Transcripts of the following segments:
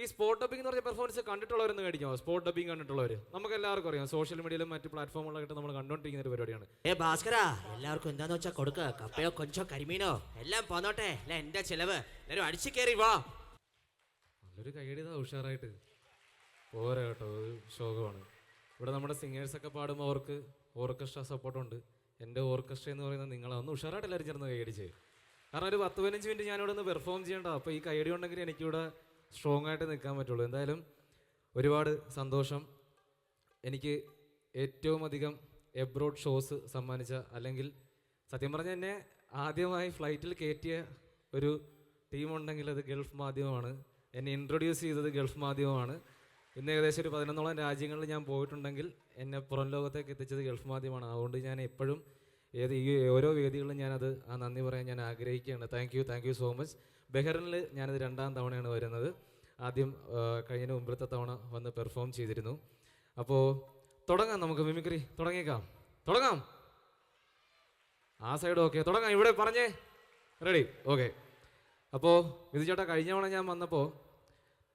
ഈ spot dubbing എന്ന് പറഞ്ഞ പെർഫോമൻസ് കണ്ടിട്ടുള്ളവരെന്ന് കഴിക്കോ സ്പോട്ട് ഡബിംഗ് കണ്ടിട്ടുള്ളവർ നമുക്ക് എല്ലാവർക്കും അറിയാം സോഷ്യൽ മീഡിയയിലും മറ്റു പ്ലാറ്റ്ഫോമുകളൊക്കെ നമ്മൾ കണ്ടുകൊണ്ടിരിക്കുന്ന ഒരു പരിപാടിയാണ്. ഏ ഭാസ്കര എല്ലാവർക്കും എന്താന്ന് വെച്ചാൽ കൊടുക്ക. കപ്പയോ കൊഞ്ചോ കരിമീനോ എല്ലാം പോന്നോട്ടെ. അല്ല എന്റെ ചെലവ്. എല്ലാവരും അടിച്ചു കയറി വാ. നല്ലൊരു കൈയടിതാ ഉഷാറായിട്ട്. പോരാ കേട്ടോ ഒരു ശോകമാണ്. ഇവിടെ നമ്മുടെ സിംഗേഴ്സൊക്കെ പാടുമ്പോൾ അവർക്ക് ഓർക്കസ്ട്ര സപ്പോർട്ടുണ്ട് എന്റെ ഓർക്കസ്ട്ര എന്ന് പറയുന്നത് നിങ്ങളാണ് ഒന്ന് ഉഷാറായിട്ട് എല്ലാവരും ചേർന്ന് കൈയടിച്ച് കാരണം ഒരു പത്ത് പതിനഞ്ച് മിനിറ്റ് ഞാനിവിടെ ഒന്ന് പെർഫോം ചെയ്യേണ്ട. അപ്പോൾ ഈ കൈയടി ഉണ്ടെങ്കിൽ എനിക്കിവിടെ സ്ട്രോങ് ആയിട്ട് നിൽക്കാൻ പറ്റുള്ളൂ. എന്തായാലും ഒരുപാട് സന്തോഷം. എനിക്ക് ഏറ്റവും അധികം എബ്രോഡ് ഷോസ് സമ്മാനിച്ച അല്ലെങ്കിൽ സത്യം പറഞ്ഞ എന്നെ ആദ്യമായി ഫ്ലൈറ്റിൽ കയറ്റിയ ഒരു ടീമുണ്ടെങ്കിൽ അത് ഗൾഫ് മാധ്യമമാണ്. എന്നെ ഇൻട്രൊഡ്യൂസ് ചെയ്തത് ഗൾഫ് മാധ്യമമാണ്. ഇന്ന് ഏകദേശം ഒരു പതിനൊന്നോളം രാജ്യങ്ങളിൽ ഞാൻ പോയിട്ടുണ്ടെങ്കിൽ എന്നെ പുറം ലോകത്തേക്ക് എത്തിച്ചത് ഗൾഫ് മാധ്യമമാണ്. അതുകൊണ്ട് ഞാൻ എപ്പോഴും ഏത് ഈ ഓരോ വേദികളിലും ഞാനത് ആ നന്ദി പറയാൻ ഞാൻ ആഗ്രഹിക്കുകയാണ്. Thank you thank you so much. ബെഹറിനിൽ ഞാനത് രണ്ടാം തവണയാണ് വരുന്നത്. ആദ്യം കഴിഞ്ഞ മുമ്പത്തെ തവണ വന്ന് പെർഫോം ചെയ്തിരുന്നു. അപ്പോൾ തുടങ്ങാം നമുക്ക് മിമിക്രി. തുടങ്ങിയേക്കാം. തുടങ്ങാം. ആ സൈഡ് ഓക്കെ തുടങ്ങാം. ഇവിടെ പറഞ്ഞേ. റെഡി ഓക്കെ അപ്പോൾ ഇത് ചേട്ടാ കഴിഞ്ഞ തവണ ഞാൻ വന്നപ്പോൾ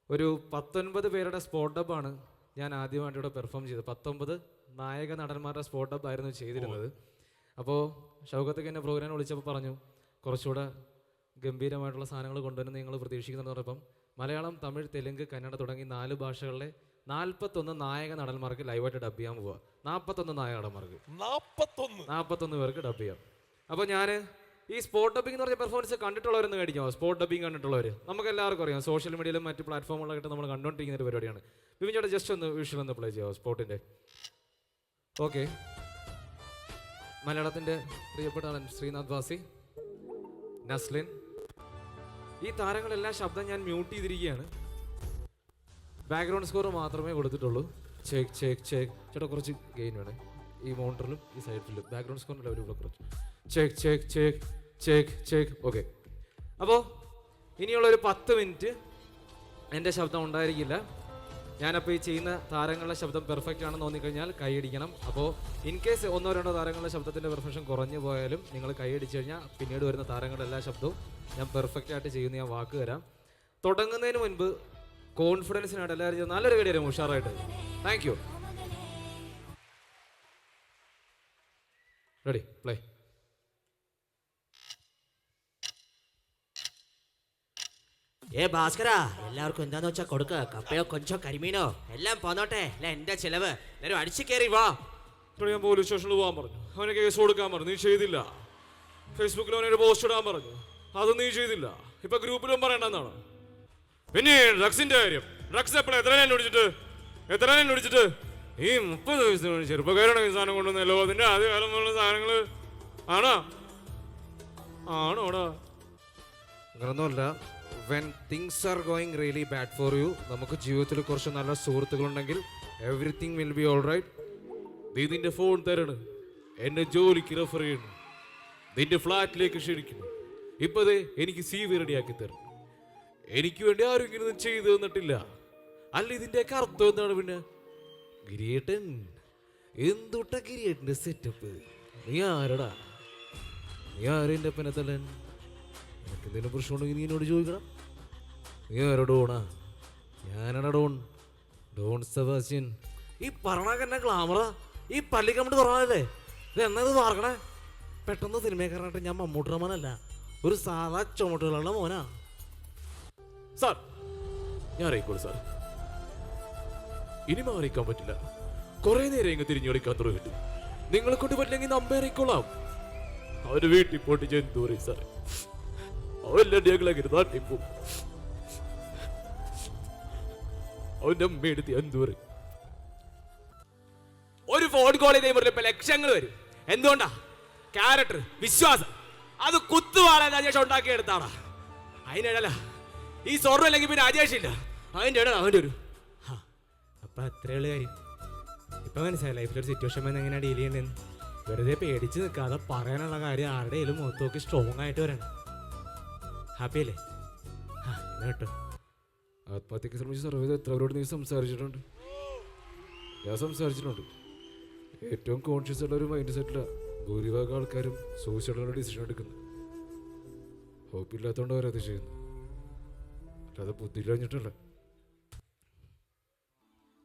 ഒരു പത്തൊൻപത് പേരുടെ സ്പോട്ട് ഡബ്ബാണ് ഞാൻ ആദ്യമായിട്ട് ഇവിടെ പെർഫോം ചെയ്തത്. പത്തൊമ്പത് നായക നടന്മാരുടെ സ്പോട്ട് ഡബ് ആയിരുന്നു ചെയ്തിരുന്നത്. അപ്പോൾ ഷൗക്കത്തൊക്കെ എന്നെ പ്രോഗ്രാം വിളിച്ചപ്പോൾ പറഞ്ഞു കുറച്ചുകൂടെ ഗംഭീരമായിട്ടുള്ള സാധനങ്ങൾ കൊണ്ടുവരുന്ന നിങ്ങൾ പ്രതീക്ഷിക്കുന്നതോടൊപ്പം മലയാളം തമിഴ് തെലുങ്ക് കന്നഡ തുടങ്ങി നാല് ഭാഷകളിലെ നാൽപ്പത്തൊന്ന് നായക നടന്മാർക്ക് ലൈവായിട്ട് ഡബ് ചെയ്യാൻ പോവുക നാൽപ്പത്തൊന്ന് നായക നടന്മാർക്ക്. നാൽപ്പത്തൊന്ന്? പേർക്ക് ഡബ് ചെയ്യാം. അപ്പോൾ ഞാൻ ഈ സ്പോട്ട് ഡബിംഗ് എന്ന് പറഞ്ഞ പെർഫോമൻസ് കണ്ടിട്ടുള്ളവരെന്ന് മേടിക്കാമോ? സ്പോട്ട് ഡബിംഗ് കണ്ടിട്ടുള്ളവർ നമുക്ക് എല്ലാവർക്കും അറിയാം സോഷ്യൽ മീഡിയയിലും മറ്റ് പ്ലാറ്റ്ഫോമുകളൊക്കെ നമ്മൾ കണ്ടുകൊണ്ടിരിക്കുന്ന ഒരു പരിപാടിയാണ്. ബിബിൻ ചേട്ടാ ജസ്റ്റ് ഒന്ന് വിഷ്വൽ ഒന്ന് പ്ലേ ചെയ്യാമോ സ്പോട്ടിന്റെ ഓക്കെ മലയാളത്തിന്റെ പ്രിയപ്പെട്ട ശ്രീനാഥ് വാസി. നസ്ലിൻ ഈ താരങ്ങളെല്ലാം ശബ്ദം ഞാൻ മ്യൂട്ട് ചെയ്തിരിക്കുകയാണ്. ബാക്ക്ഗ്രൗണ്ട് സ്കോർ മാത്രമേ കൊടുത്തിട്ടുള്ളൂ. ചേക്ക് ചേക്ക് ചേക്ക് ചേട്ടാ കുറച്ച് ഗെയിൻ വേണേ. ഈ മോണിറ്ററിലും ഈ സൈഡിലും ബാക്ക്ഗ്രൗണ്ട് സ്കോറിന്റെ ലെവലിലൂടെ കുറച്ച്. ചേക്ക് ചേക്ക് ചേക്ക് ചേക്ക് ചേക്ക് ഓക്കെ അപ്പോൾ ഇനിയുള്ള ഒരു പത്ത് മിനിറ്റ് എന്റെ ശബ്ദം ഉണ്ടായിരിക്കില്ല. ഞാനപ്പോൾ ഈ ചെയ്യുന്ന താരങ്ങളുടെ ശബ്ദം പെർഫെക്റ്റ് ആണെന്ന് തോന്നിക്കഴിഞ്ഞാൽ കൈയടിക്കണം. അപ്പോൾ ഇൻ കേസ് ഒന്നോ രണ്ടോ താരങ്ങളുടെ ശബ്ദത്തിന്റെ പെർഫെക്ഷൻ കുറഞ്ഞു പോയാലും നിങ്ങൾ കൈയടിച്ചു കഴിഞ്ഞാൽ പിന്നീട് വരുന്ന താരങ്ങളുടെ എല്ലാ ശബ്ദവും ഞാൻ പെർഫെക്റ്റ് ആയിട്ട് ചെയ്യുന്ന ഞാൻ വാക്ക് തരാം. തുടങ്ങുന്നതിന് മുൻപ് കോൺഫിഡൻസിനായിട്ട് എല്ലാവരും നല്ലൊരു കടി തരും ഉഷാറായിട്ട്. താങ്ക് യു റെഡി പ്ലേ ഏ ഭാസ്കര എല്ലാവർക്കും എന്താന്ന് വെച്ചാ കൊടുക്ക. കപ്പയോ കൊഞ്ചോ കരിമീനോ എല്ലാം പോന്നോട്ടെ. അല്ല എന്റെ ചെലവ്? എല്ലാരും അടിച്ചു കയറി വാ. ഇപ്പോൾ ഞാൻ പോലീസ് സ്റ്റേഷനിൽ പോകാൻ പറഞ്ഞു. അവനെ കേസ് കൊടുക്കാൻ പറഞ്ഞു. നീ ചെയ്തില്ല. ഫേസ്ബുക്കിൽ അവനൊരു പോസ്റ്റ് ഇടാൻ പറഞ്ഞു. അത് നീ ചെയ്തില്ല. ഇപ്പൊ ഗ്രൂപ്പിലും പറയണ്ടെന്നാണ്? പിന്നെ ഡ്രഗ്സിന്റെ കാര്യം. ഡ്രഗ്സ് എപ്പോഴും എത്ര നേരം ഒടിച്ചിട്ട്? എത്ര നേരം ഒടിച്ചിട്ട്? ഈ മുപ്പത് വയസ്സിന് ചെറുപ്പക്കാരാണ് ഈ സാധനം കൊണ്ടുവന്ന ലോകത്തിന്റെ ആദ്യ കാലം എന്നുള്ള സാധനങ്ങൾ ആണോ? ആണോടാ. അങ്ങനൊന്നുമല്ല when things are going really bad for you നമുക്ക് ജീവിതത്തിൽ കുറച്ച് നല്ല സുഹൃത്തുക്കളുണ്ടെങ്കിൽ everything will be all right നീ നിന്റെ ഫോൺ തരണം. എന്നെ ജോലിക്ക് റെഫർ ചെയ്യണം. നിന്റെ ഫ്ലാറ്റിലേക്ക് ക്ഷണിക്കുന്നു ഇപ്പൊ ദേ എനിക്ക് സി വി റെഡിയാക്കി തരണം. എനിക്ക് വേണ്ടി ആരും ഇങ്ങനെ ചെയ്തു തന്നിട്ടില്ല. അല്ല ഇതിന്റെയൊക്കെ അർത്ഥം എന്താണ് പിന്നെ? ഗിരിയേട്ടൻ എന്തുട്ട ഗിരിയേട്ടന്റെ സെറ്റപ്പ് നീ ആരടാ? നീ ആരും പിന്നെ പെനത്തല്ലൻ നിനക്ക് എന്തെങ്കിലും പ്രശ്നമുണ്ടെങ്കിൽ നീ എന്നോട് ചോദിക്കണം. നീ ആരോ ഡോണാ? ഞാനാണ് ഡോൺ. Don Sebastian. ഈ പറഞ്ഞ എന്നെ ഗ്ലാമറാ ഈ പള്ളി കമ്പിട്ട് കുറവാണല്ലേ ഇത് എന്നാ ഇത് മാർക്കണേ പെട്ടെന്ന് സിനിമക്കാരനായിട്ട് ഞാൻ മമ്മൂട്ടി റഹ്മാനല്ല ഒരു സാധാ ചുമട്ടുകളുടെ മോനാ. സാർ ഞാൻ അറിയിക്കോളൂ സാർ. ഇനി മാറിക്കാൻ പറ്റില്ല. കുറേ നേരം ഇങ്ങ് തിരിഞ്ഞു കളിക്കാൻ തുടങ്ങിയിട്ട്. നിങ്ങളെ കൊണ്ട് പറ്റില്ലെങ്കിൽ നമ്പേറിക്കോളാം അവർ വീട്ടിൽ പോയിട്ട് ഞാൻ സാറേ. ഞങ്ങളെങ്ങനെ നാട്ടിൽ പോകും അവന്റെ അമ്മ എടുത്ത് എന്തോ ഒരു ഫോൺ കോൾ ചെയ്ത് കഴിയുമ്പോൾ ലക്ഷങ്ങൾ വരും. എന്തുകൊണ്ടാ? ക്യാരക്ടർ വിശ്വാസം. അത് കുത്തുവാളെ അജേഷ് ഉണ്ടാക്കിയെടുത്താടാ. അതിനിടല ഈ സ്വർണം അല്ലെങ്കിൽ പിന്നെ അജേഷ് ഇല്ല. അതിന്റെ ഇടല അവന്റെ ഒരു അപ്പൊ അത്രേ ഉള്ളു കാര്യം. ഇപ്പൊ മനസ്സിലായി ലൈഫിലൊരു സിറ്റുവേഷൻ വന്ന് എങ്ങനെയാണ് ഡീൽ ചെയ്യണ്ടെന്ന്. വെറുതെ പേടിച്ച് നിൽക്കാതെ പറയാനുള്ള കാര്യം ആരുടെയും മുഖത്ത് നോക്കി സ്ട്രോങ് ആയിട്ട് വരണം. ഹാപ്പി അല്ലേ ആ എന്നാ കേട്ടോ. ആത്മഹത്യക്ക് ശ്രമിച്ച് സർവത് എത്രവരോട് നീ സംസാരിച്ചിട്ടുണ്ട്? ഞാൻ സംസാരിച്ചിട്ടുണ്ട്. ഏറ്റവും കോൺഷ്യസ് ഉള്ള ഒരു മൈൻഡ് സെറ്റിലാണ് ഭൂരിഭാഗം ആൾക്കാരും സൂയിസൈഡുള്ള ഡിസിഷൻ എടുക്കുന്നത്. ഹോപ്പില്ലാത്തതുകൊണ്ട് അവരത് ചെയ്യുന്നു. അല്ലാതെ ബുദ്ധി കഴിഞ്ഞിട്ടല്ല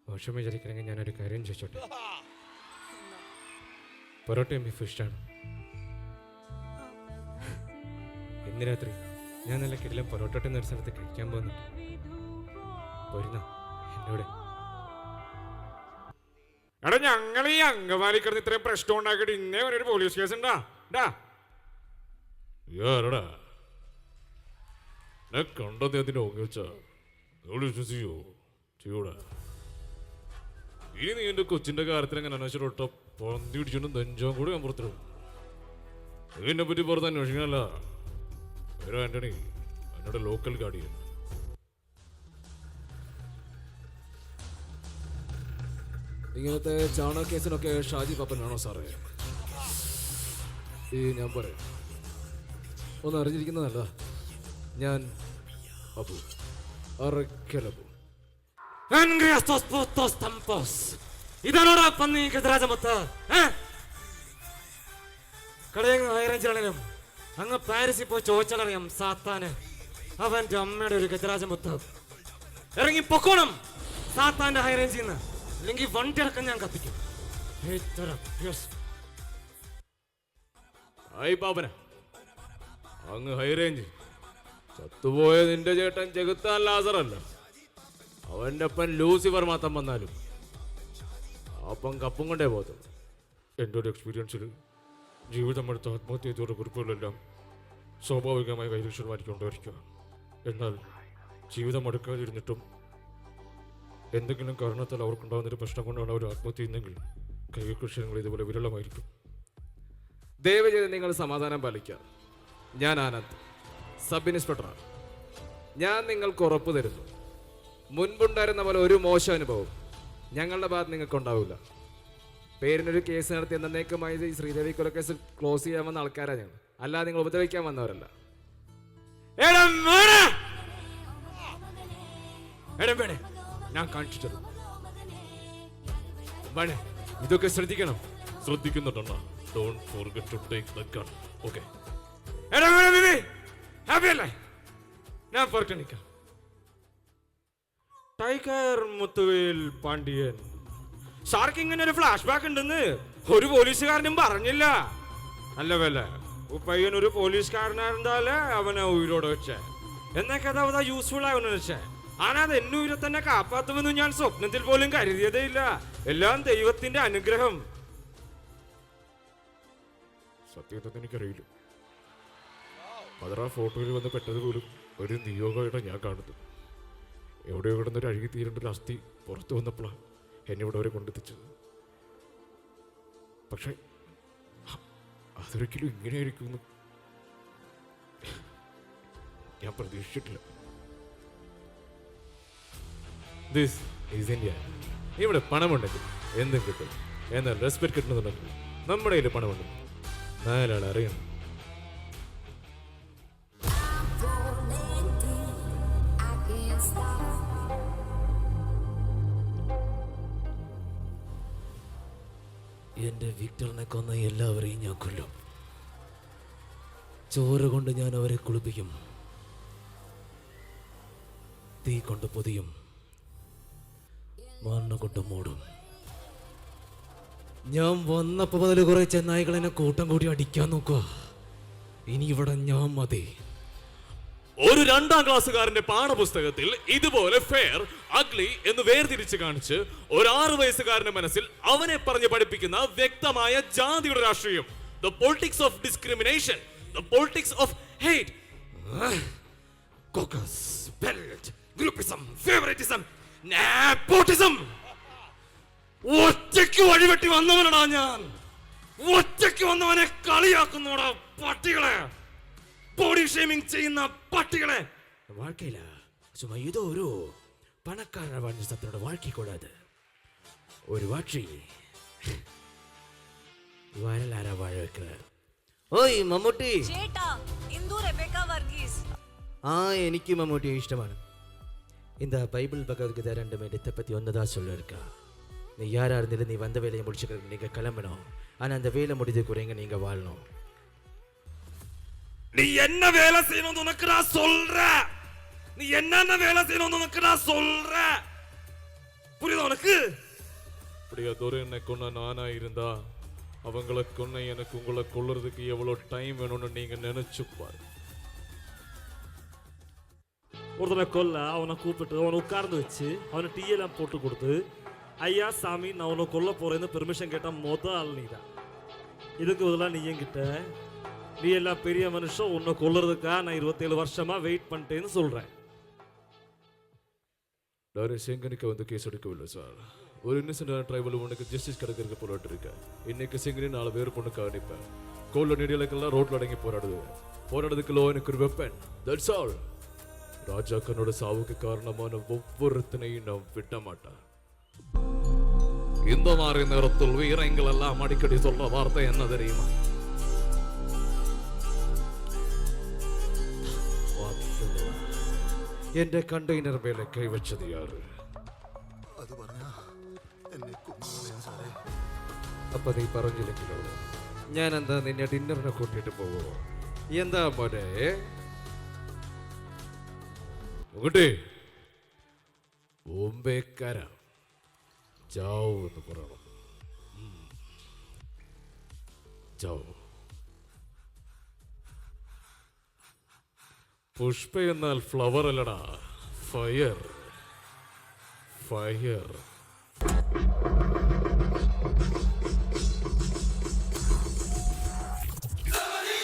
മോശം വിചാരിക്കണമെങ്കിൽ ഞാനൊരു കാര്യം ചോദിച്ചോട്ടെ? പൊറോട്ടയും ബീഫ് ഇഷ്ടമാണ് ഇന്ന് രാത്രി ഞാൻ നല്ല കിടല പൊറോട്ട എന്നൊരു സ്ഥലത്ത് കഴിക്കാൻ പോകുന്നുണ്ട് പോരുന്ന എന്നോട്. എടാ ഞങ്ങൾ ഈ അങ്കമാലി കിടന്ന് ഇത്രയും പ്രശ്നം ഉണ്ടാക്കിയിട്ട് ഇന്നേ വരെ ഒരു പോലീസ് കേസ് ഉണ്ടാ. ഉണ്ടാ ആരടാ? എന്നെ കണ്ടത് വിശ്വസിക്കോ? ചെയ്യൂടാ ഇനി നീ എന്റെ കൊച്ചിന്റെ കാര്യത്തിൽ അങ്ങനെ അന്വേഷിച്ചിട്ട പന്തി പിടിച്ചോണ്ട് നെഞ്ചോം കൂടി ഞാൻ പുറത്തിടും. നീ എന്നെ പറ്റി പുറത്ത് അന്വേഷിക്കാനല്ല പേര് ആന്റണി എന്നോട് ലോക്കൽ ഗാർഡിയൻ ഇങ്ങനത്തെ ചാണ കേസിനൊക്കെ ഷാജി പപ്പനാണോ സാറേ? ഈ ഞാൻ പറയാം ഒന്ന് അറിഞ്ഞിരിക്കുന്നതല്ല. ഞാൻ അബു അറക്കലബു. ഇതാണോടാ പന്നി ഗജരാജമത്ത് കടയങ്ങ് ഹൈറേഞ്ചിലാണേലും അങ്ങ് പാരീസിൽ പോയി ചോദിച്ചാലറിയാം സാത്താന് അവന്റെ അമ്മയുടെ ഒരു ഗജരാജമുത്ത്. ഇറങ്ങി പൊക്കോണം സാത്താന്റെ ഹൈറേഞ്ചിൽ നിന്ന് അല്ലെങ്കിൽ വണ്ടി അടക്കം ഞാൻ കത്തിക്കും. അങ്ങ് ഹൈ റേഞ്ച് ചത്തുപോയ നിന്റെ ചേട്ടൻ ചെകുത്താൻ ലാസറല്ല. അവന്റെ അപ്പൻ ലൂസിഫർ മാത്രം വന്നാലും അപ്പം കപ്പും കൊണ്ടേ പോകത്തുള്ളൂ. എന്റെ ഒരു എക്സ്പീരിയൻസിൽ ജീവിതം എടുത്ത ആത്മഹത്യ ചെയ്തവരുടെ കുറിപ്പുകളെല്ലാം സ്വാഭാവികമായി കൈലക്ഷണമായിരിക്കൊണ്ടിരിക്കുക എന്നാൽ ജീവിതം അടുക്കാതിരുന്നിട്ടും എന്തെങ്കിലും കാരണത്താൽ അവർക്കുണ്ടാകുന്നൊരു പ്രശ്നം കൊണ്ടാണ് അവർ ആത്മഹത്യ ചെയ്യുന്നതെങ്കിൽ കൈകൃഷ്യങ്ങൾ ഇതുപോലെ വിരളമായിരിക്കും. ദയവചെയ്ത് നിങ്ങൾ സമാധാനം പാലിക്കുക. ഞാൻ ആനന്ദ് സബ് ഇൻസ്പെക്ടറാണ് ഞാൻ നിങ്ങൾക്ക് ഉറപ്പ് തരുന്നു. മുൻപുണ്ടായിരുന്ന പോലെ ഒരു മോശം അനുഭവം ഞങ്ങളുടെ ഭാഗത്ത് നിങ്ങൾക്ക് ഉണ്ടാവില്ല പേരിനൊരു കേസ് നടത്തി എന്നേക്കുമായി ശ്രീദേവി കൊലക്കേസ് ക്ലോസ് ചെയ്യാൻ വന്ന ആൾക്കാരാണ് ഞങ്ങൾ. അല്ലാതെ നിങ്ങൾ ഉപദ്രവിക്കാൻ വന്നവരല്ല. ഞാൻ കാണിച്ചു തരും. വേണേ ഇതൊക്കെ ശ്രദ്ധിക്കണം. ശ്രദ്ധിക്കുന്നുണ്ടോ ഞാൻ ടൈഗർ മുത്തുവേൽ പാണ്ഡ്യൻ. സാർക്ക് ഇങ്ങനെ ഒരു ഫ്ലാഷ് ബാക്ക് ഉണ്ടെന്ന് ഒരു പോലീസുകാരനും പറഞ്ഞില്ല. അല്ല വല്ല. പയ്യൻ ഒരു പോലീസുകാരനായിരുന്നാലേ അവനെ ഉയരോടെ വെച്ചേ. എന്നൊക്കെ അവതാ യൂസ്ഫുൾ ആവുന്ന വെച്ചേ. ആനാ അത് എന്നെ ഉയരെ തന്നെ കാപ്പാത്തുമെന്ന് ഞാൻ സ്വപ്നത്തിൽ പോലും കരുതിയതേ ഇല്ല. എല്ലാം ദൈവത്തിന്റെ അനുഗ്രഹം. സത്യത്തിൽ എനിക്കറിയില്ല. ഫോട്ടോയിൽ വന്ന് പെട്ടത് പോലും ഒരു നിയോഗമായിട്ടാണ് ഞാൻ കാണുന്നത്. എവിടെയോ കിടന്നൊരു അഴുകി തീരേണ്ട ഒരു അസ്ഥി പുറത്തു വന്നപ്പോഴാണ് എന്നെ ഇവിടെ വരെ കൊണ്ടെത്തിച്ചത് പക്ഷേ അതൊരിക്കലും ഇങ്ങനെയായിരിക്കുമെന്ന് ഞാൻ പ്രതീക്ഷിച്ചിട്ടില്ല. ദിസ് ഈസ് ഇന്ത്യ ഇവിടെ പണമുണ്ടെങ്കിൽ എന്തും കിട്ടും. എന്നാൽ റെസ്പെക്ട് കിട്ടണമെന്നുണ്ടെങ്കിൽ നമ്മുടെ കയ്യിൽ പണമുണ്ട്. നാലാൾ അറിയണം. വിക്ടറിനെ കൊന്ന എല്ലാവരെയും ഞാൻ കൊല്ലും. ചോറ് കൊണ്ട് ഞാൻ അവരെ കുളിപ്പിക്കും. തീ കൊണ്ട് പൊതിയും. മണ്ണ് കൊണ്ട് മൂടും. ഞാൻ വന്നപ്പോ മുതൽ കുറെ ചെന്നായികൾ എന്നെ കൂട്ടം കൂടി അടിക്കാൻ നോക്കുക. ഇനി ഇവിടെ ഞാൻ മതി. ഒരു രണ്ടാം ക്ലാസ്സുകാരന്റെ പാഠപുസ്തകത്തിൽ ഇതുപോലെ ഫെയർ അഗ്ലി എന്ന് വേർതിരിച്ച് കാണിച്ച് ഒരു ആറ് വയസ്സുകാരന്റെ മനസ്സിൽ അവനെ പറഞ്ഞ് പഠിപ്പിക്കുന്ന വ്യക്തമായ ജാതിയുടെ രാഷ്ട്രീയം. The politics of discrimination the politics of hate ഒറ്റയ്ക്ക് വഴിവെട്ടി വന്നവനടാ ഞാൻ. ഒറ്റയ്ക്ക് വന്നവനെ കളിയാക്കുന്നോടാ പട്ടികളെ. ബോഡി ഷേമിംഗ് ചെയ്യുന്ന പട്ടികളെ வாழ்க்கையில சும்மா ஏதோ ஒரு பணக்காரன வாழ்ந்த சத்தனோட வாழ்க்கை கூடாது ஒரு வாட்சி வரலாற வாழ வைக்கிறார் ഓയ് മമ്മൂട്ടി ചേട്ടാ ഇന്ദു റെബേക്ക വർഗീസ് ആ എനിക്ക് മമ്മൂട്ടിയെ ഇഷ്ടമാണ് இந்த பைபிள் பகவத்கீதை ரெண்டும் எடுத்த பற்றி ஒன்று தான் சொல்லியிருக்கா நீ யாராக இருந்தாலும் நீ வந்த வேலையை முடிச்சுக்கிறதுக்கு நீங்கள் கிளம்பணும் ஆனால் அந்த வேலை முடிது குறைங்க நீங்கள் வாழணும் நீ என்ன வேலை செய்யணும்னு உனக்கு நான் சொல்றேன். நீ என்னென்ன வேலை செய்யணும்னு உனக்கு நான் சொல்றேன். புரியுதா உனக்கு? அப்படியே துரை என்னை கொன்ன நானா இருந்தா அவங்கள கொன்ன எனக்கு உங்களை கொல்லுறதுக்கு எவ்வளவு டைம் வேணும்னு நீங்க நினைச்சு பாரு. ஒருத்தனை கொல்ல அவனை கூப்பிட்டு அவனை உட்கார்ந்து வச்சு அவனை டீ எல்லாம் போட்டு கொடுத்து ஐயா சாமி நான் உன்னை கொல்ல போறேன்னு பெர்மிஷன் கேட்ட மொத ஆள் நீ தான் இதுக்கு பதிலாக நீ என்கிட்ட நீ எல்லாம் பெரிய மனுஷன் உன்னை கொள்ளுறதுக்காக நான் இருபத்தேழு வருஷமா வெயிட் பண்ணிட்டேன்னு சொல்றேன். டாரி செங்கனுக்கு வந்து கேஸ் எடுக்கவில்லை சார் ஒரு இன்னசென்டான ட்ரைபல் உனக்கு ஜஸ்டிஸ் கிடைக்கிறதுக்கு போராட்டு இருக்க? இன்னைக்கு செங்கனி நாலு பேர் பொண்ணுக்கு அனுப்பேன். கோல்ல நெடியலுக்கெல்லாம் ரோட்ல அடங்கி போராடுவேன் போராடுறதுக்கு லோ எனக்கு ஒரு வெப்பன் தட்ஸ் ஆல் ராஜாக்கனோட சாவுக்கு காரணமான ஒவ்வொருத்தனையும் நான் விட மாட்டேன். இந்த மாதிரி நேரத்தில் வீரங்கள் எல்லாம் அடிக்கடி சொல்ற வார்த்தை என்ன தெரியுமா? എന്റെ കണ്ടെയ്നർ മേലെ കൈവച്ചത് യാറ് അപ്പൊ നീ പറഞ്ഞില്ലെങ്കിലോ? ഞാൻ എന്താ നിന്നെ ഡിന്നറിനെ കൂട്ടിയിട്ട് പോവോ? എന്താ മോനെ? മുകുട്ടി ബോംബേക്കാര. ചാവ് എന്ന് പറയണം. ചാവ്. പുഷ്പ എന്നാൽ ഫ്ലവർ അല്ലടാ ഫയർ ഫയർ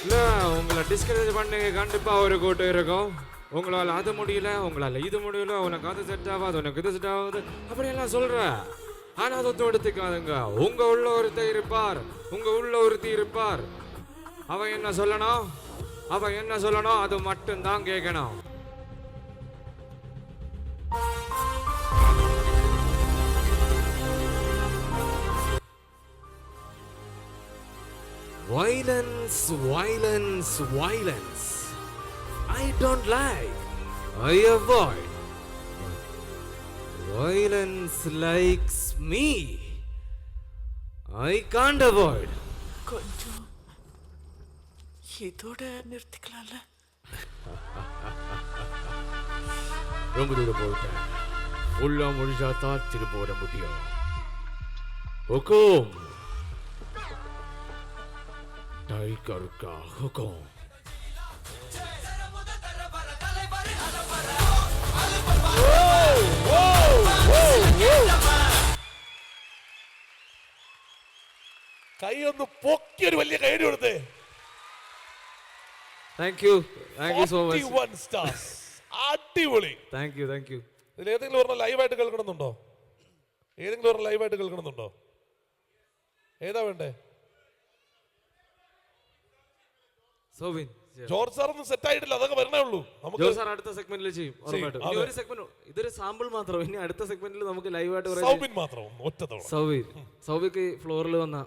இல்ல உங்களை டிஸ்கரேஜ் பண்ணீங்க கண்டிப்பா ஒரு கூட்டம் இருக்கும் உங்களால் அது முடியல உங்களால் இது முடியல உனக்கு அது செட் ஆகாது உனக்கு இது செட் ஆகாது அப்படியெல்லாம் சொல்ற ஆனா அதை எடுத்துக்காதுங்க உங்க உள்ள ஒருத்தர் இருப்பார் உங்க உள்ள ஒருத்தி இருப்பார் அவ என்ன சொல்லணும் அவ என்ன சொல்லணும் அது மட்டும்தான் கேட்கணும் Violence, violence, violence. I don't like. I avoid. Violence likes me. I can't avoid. கொஞ்சம் இதோட நிறுத்திக்கலாம்ல ரொம்ப தூரம் போயிட்டேன் ஃபுல்லா முடிஞ்சா தான் திரும்ப வர முடியும் ஹுக்கும் டைகர் கா ஹுக்கும் കൈ ഒന്ന് പൊക്കി ഒരു വലിയ കൈയടി കൊടുത്തേ thank you thank you so much 41 stars. അടിപൊളി. താങ്ക് യു താങ്ക് യു ഇതിൽ ഏതെങ്കിലും ഒരെണ്ണം ലൈവായിട്ട് കേൾക്കണമെന്നുണ്ടോ? ഏതെങ്കിലും ഒരെണ്ണം ലൈവായിട്ട് കേൾക്കണമെന്നുണ്ടോ? ഏതാ വേണ്ടേ? സോബിൻ ജോർജ് സാർ ഒന്നും സെറ്റ് ആയിട്ടില്ല. അതൊക്കെ വരണേ ഉള്ളൂ. നമുക്ക് ജോർജ് സാർ അടുത്ത സെഗ്മെന്റിൽ ചെയ്യും. ഉറപ്പായിട്ടും. ഇനി. ഒരു സെഗ്മെന്റ് ഇതൊരു സാമ്പിൾ മാത്രം. ഇനി അടുത്ത സെഗ്മെന്റിൽ നമുക്ക് ലൈവായിട്ട് സൗബിൻ മാത്രം. ഒറ്റ തവണ. സൗബിൻ. സൗബിക്ക് ഫ്ലോറിൽ വന്ന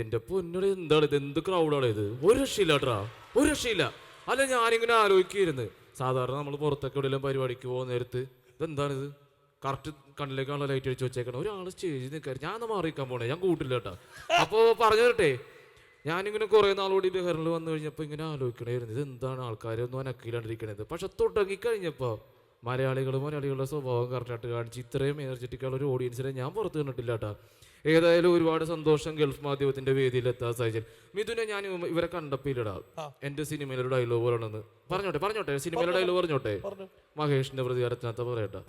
എന്റെ പൊന്നോട് എന്താണ് ഇത് എന്ത് ക്രൗഡാണ് ഇത്? ഒരു രക്ഷയില്ല കേട്ടാ ഒരു രക്ഷയില്ല. അല്ല ഞാനിങ്ങനെ ആലോചിക്കുന്നത് സാധാരണ നമ്മൾ പുറത്തൊക്കെ എവിടെയും പരിപാടിക്ക് പോകുന്ന നേരത്ത് ഇതെന്താണിത് കറക്റ്റ് കണ്ണിലേക്കാണല്ലോ ലൈറ്റ് അടിച്ച് വെച്ചേക്കണം ഒരാൾ സ്റ്റേജിൽ നിൽക്കാൻ ഞാൻ മാറിക്കാൻ പോണേ? ഞാൻ കൂട്ടില്ല കേട്ടാ അപ്പോൾ പറഞ്ഞു തരട്ടെ. ഞാനിങ്ങനെ കുറേ നാളോടി ബഹറിൽ വന്നു കഴിഞ്ഞപ്പോൾ ഇങ്ങനെ ആലോചിക്കണായിരുന്നു. ഇത് എന്താണ് ആൾക്കാരൊന്നും അനക്കിയിലാണ്ടിരിക്കണത് പക്ഷെ തുടങ്ങി കഴിഞ്ഞപ്പോൾ മലയാളികൾ മലയാളികളുടെ സ്വഭാവം കറക്റ്റായിട്ട് കാണിച്ച് ഇത്രയും എനർജറ്റിക്കായുള്ള ഒരു ഓഡിയൻസിനെ ഞാൻ പുറത്ത് കണ്ടിട്ടില്ല കേട്ടാ ഏതായാലും ഒരുപാട് സന്തോഷം ഗൾഫ് മാധ്യമത്തിന്റെ വേദിയിൽ എത്താൻ സാധിച്ചത് മിഥുനെ ഞാൻ ഇവരെ കണ്ടപ്പില്ലടാ. എന്റെ സിനിമയിലൊരു ഡയലോഗ് പറയണമെന്ന് പറഞ്ഞോട്ടെ പറഞ്ഞോട്ടെ സിനിമയിലെ ഡയലോഗ് പറഞ്ഞോട്ടെ. മഹേഷിന്റെ പ്രതികാരത്തിനകത്ത് പറയട്ടെ.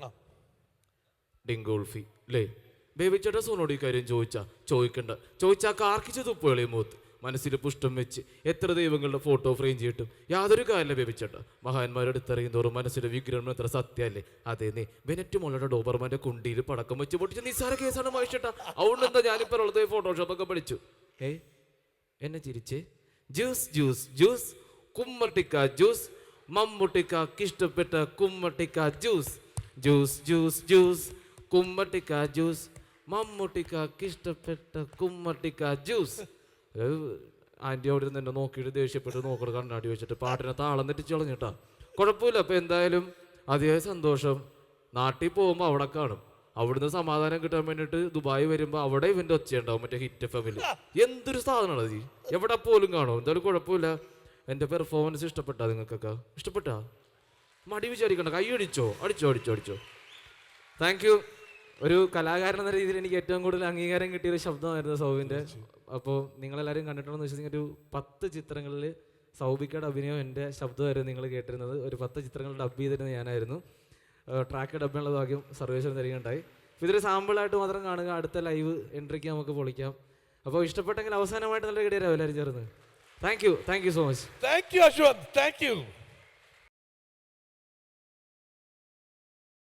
ഡിങ്കോൾഫി അല്ലേ ബേബിച്ചേട്ടാ ഈ കാര്യം ചോദിച്ചാ. ചോദിക്കണ്ട. ചോദിച്ചാ കാർക്കിച്ച് തുപ്പുകളെ മൂത്ത്. മനസ്സിൽ പുഷ്ടം വെച്ച് എത്ര ദൈവങ്ങളുടെ ഫോട്ടോ ഫ്രെയിം ചെയ്തിട്ടും യാതൊരു കാലം ലഭിച്ചിട്ട് മഹാന്മാരോട് മഹാന്മാരുടെ തോറും മനസ്സിലെ വിഗ്രഹം എത്ര സത്യമല്ലേ അതെ നീ ബെനറ്റ് മോളുടെ ഡോബർമാന്റെ കുണ്ടിയിൽ പടക്കം വെച്ച് പൊട്ടിച്ച് നിസ്സാര കേസാണ് മഹേഷേട്ട അതുകൊണ്ട് എന്താ ഞാനിപ്പോൾ ഉള്ളത് ഫോട്ടോഷോപ്പൊക്കെ പഠിച്ചു? ഏ? എന്നെ ചിരിച്ചേ? ജ്യൂസ് ജ്യൂസ് ജ്യൂസ് കുമ്മട്ടിക്ക ജ്യൂസ് മമ്മൂട്ടിക്കാക്ക് ഇഷ്ടപ്പെട്ട കുമ്മട്ടിക്ക ജ്യൂസ് ജ്യൂസ് ജ്യൂസ് ജ്യൂസ് കുമ്മട്ടിക്ക ജ്യൂസ് മമ്മൂട്ടിക്കാക്ക് ഇഷ്ടപ്പെട്ട കുമ്മട്ടിക്ക ജ്യൂസ്. ആന്റി അവിടെ നിന്ന് എന്നെ നോക്കിയിട്ട് ദേഷ്യപ്പെട്ട് നോക്കണ കണ്ണാടി വെച്ചിട്ട് പാട്ടിനെ താളം തെറ്റിച്ച് കളഞ്ഞിട്ടാ. കുഴപ്പമില്ല അപ്പം എന്തായാലും അതിയായ സന്തോഷം. നാട്ടിൽ പോകുമ്പോൾ അവിടെ കാണും. അവിടുന്ന് സമാധാനം കിട്ടാൻ വേണ്ടിയിട്ട് ദുബായ് വരുമ്പോൾ അവിടെ ഇവന്റെ ഒച്ചയുണ്ടാവും മറ്റേ ഹിറ്റ് എഫ് എമ്മിൽ എന്തൊരു സാധനമാണ് അത്? എവിടെ പോലും കാണും. എന്തായാലും കുഴപ്പമില്ല. എന്റെ പെർഫോമൻസ് ഇഷ്ടപ്പെട്ടാ നിങ്ങൾക്കൊക്കെ? ഇഷ്ടപ്പെട്ടാ? മടി വിചാരിക്കണ്ട. കൈ അടിച്ചോ? അടിച്ചോ അടിച്ചോ അടിച്ചോ. താങ്ക് യു ഒരു കലാകാരൻ എന്ന രീതിയിൽ എനിക്ക് ഏറ്റവും കൂടുതൽ അംഗീകാരം കിട്ടിയ ഒരു ശബ്ദമായിരുന്നു സൗബിന്റെ അപ്പോൾ നിങ്ങളെല്ലാവരും കണ്ടിട്ടുണ്ടെന്ന് വെച്ചിട്ടുണ്ടെങ്കിൽ ഒരു പത്ത് ചിത്രങ്ങളിൽ സൗബിക്കയുടെ അഭിനയം എന്റെ ശബ്ദമായിരുന്നു നിങ്ങൾ കേട്ടിരുന്നത്. ഒരു പത്ത് ചിത്രങ്ങൾ ഡബ് ചെയ്തിരുന്നത് ഞാനായിരുന്നു. ട്രാക്ക് ഡബ് ഉള്ള ഭാഗ്യം സർവേശ്വരൻ തരികയുണ്ടായി. അപ്പോൾ ഇതൊരു സാമ്പിളായിട്ട് മാത്രം കാണുക. അടുത്ത ലൈവ് എൻട്രിക്ക് നമുക്ക് പൊളിക്കാം. അപ്പോൾ ഇഷ്ടപ്പെട്ടെങ്കിൽ അവസാനമായിട്ട് നല്ല കിടയിലാവും എല്ലാവരും ചേർന്ന്. Thank you thank you so much thank you Ashwanth thank you